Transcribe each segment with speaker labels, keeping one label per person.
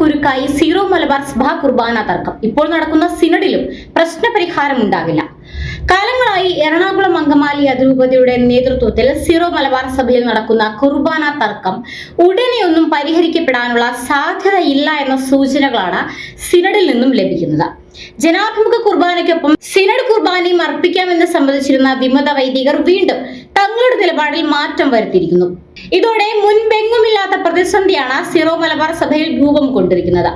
Speaker 1: കുരുക്കായി zero Malabar സഭ കുർബാന തർക്കം. ഇപ്പോൾ നടക്കുന്ന സിനഡിലും പ്രശ്നപരിഹാരം ഉണ്ടാകില്ല. കാലങ്ങളായി എറണാകുളം അങ്കമാലി അതിരൂപതയുടെ നേതൃത്വത്തിൽ സീറോ മലബാർ സഭയിൽ നടക്കുന്ന കുർബാന തർക്കം ഉടനെയൊന്നും പരിഹരിക്കപ്പെടാനുള്ള സാധ്യതയില്ല എന്ന സൂചനകളാണ് സിനഡിൽ നിന്നും ലഭിക്കുന്നത്. ജനാഭിമുഖ കുർബാനയ്ക്കൊപ്പം സിനഡ് കുർബാനയും അർപ്പിക്കാമെന്ന് സംബന്ധിച്ചിരുന്ന വിമത വൈദികർ വീണ്ടും തങ്ങളുടെ നിലപാടിൽ മാറ്റം വരുത്തിയിരിക്കുന്നു. ഇതോടെ മുൻപെങ്ങുമില്ലാത്ത പ്രതിസന്ധിയാണ് സിറോ മലബാർ സഭയിൽ രൂപം കൊണ്ടിരിക്കുന്നത്.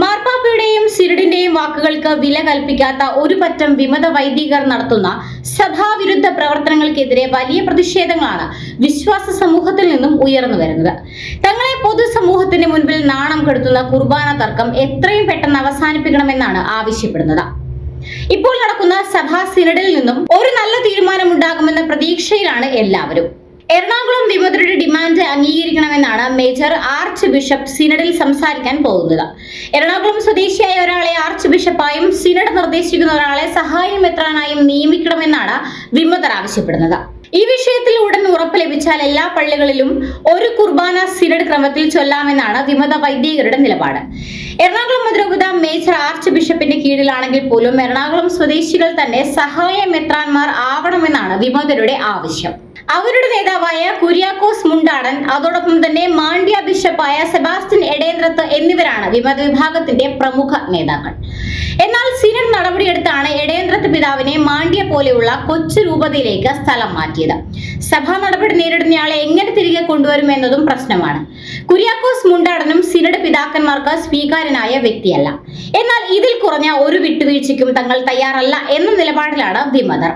Speaker 1: മാർപ്പാപ്പയുടെയും സിനഡിന്റെയും വാക്കുകൾക്ക് വില കൽപ്പിക്കാത്ത ഒരു പറ്റം വിമത വൈദികർ നടത്തുന്ന സഭാവിരുദ്ധ പ്രവർത്തനങ്ങൾക്കെതിരെ വലിയ പ്രതിഷേധങ്ങളാണ് വിശ്വാസ സമൂഹത്തിൽ നിന്നും ഉയർന്നു വരുന്നത്. തങ്ങളെ പൊതുസമൂഹത്തിന്റെ മുൻപിൽ നാണം കെടുത്തുന്ന കുർബാന തർക്കം എത്രയും പെട്ടെന്ന് അവസാനിപ്പിക്കണമെന്നാണ് ആവശ്യപ്പെടുന്നത്. ഇപ്പോൾ നടക്കുന്ന സഭാ സിനഡിൽ നിന്നും ഒരു നല്ല തീരുമാനം ഉണ്ടാകുമെന്ന പ്രതീക്ഷയിലാണ് എല്ലാവരും. എറണാകുളം വിമതരുടെ ഡിമാൻഡ് അംഗീകരിക്കണമെന്നാണ് മേജർ ആർച്ച് ബിഷപ്പ് സിനഡിൽ സംസാരിക്കാൻ പോകുന്നത്. എറണാകുളം സ്വദേശിയായ ഒരാളെ ആർച്ച് ബിഷപ്പായും സിനഡ് നിർദ്ദേശിക്കുന്ന ഒരാളെ സഹായം എത്രാനായും നിയമിക്കണമെന്നാണ് വിമതർ ആവശ്യപ്പെടുന്നത്. ഈ വിഷയത്തിൽ ഉടൻ ഉറപ്പ് ലഭിച്ചാൽ എല്ലാ പള്ളികളിലും ഒരു കുർബാന സിനഡ് ക്രമത്തിൽ ചൊല്ലാമെന്നാണ് വിമത വൈദികരുടെ നിലപാട്. എറണാകുളം മദ്രൂപത മേജർ ആർച്ച് ബിഷപ്പിന്റെ കീഴിലാണെങ്കിൽ പോലും എറണാകുളം സ്വദേശികൾ തന്നെ സഹായ മെത്രാന്മാർ ആവണമെന്നാണ് വിമതരുടെ ആവശ്യം. അവരുടെ നേതാവായ കുര്യാക്കോസ് മുണ്ടാടൻ അതോടൊപ്പം തന്നെ മാണ്ഡ്യ ബിഷപ്പായ സെബാസ്റ്റ്യൻ എടേന്ദ്രത്ത് എന്നിവരാണ് വിമത വിഭാഗത്തിന്റെ പ്രമുഖ നേതാക്കൾ. എന്നാൽ സിനഡ് നടപടിയെടുത്താണ് എടേന്ദ്രത്ത് പിതാവിനെ മാണ്ഡ്യ പോലെയുള്ള കൊച്ചു രൂപതയിലേക്ക് സ്ഥലം മാറ്റിയത്. സഭാ നടപടി നേരിടുന്നയാളെ എങ്ങനെ തിരികെ കൊണ്ടുവരും എന്നതും പ്രശ്നമാണ്. കുര്യാക്കോസ് മുണ്ടാടനും സിനഡ് പിതാക്കന്മാർക്ക് സ്വീകാര്യനായ വ്യക്തിയല്ല. എന്നാൽ ഇതിൽ കുറഞ്ഞ ഒരു വിട്ടുവീഴ്ചയ്ക്കും തങ്ങൾ തയ്യാറല്ല എന്ന നിലപാടിലാണ് വിമതർ.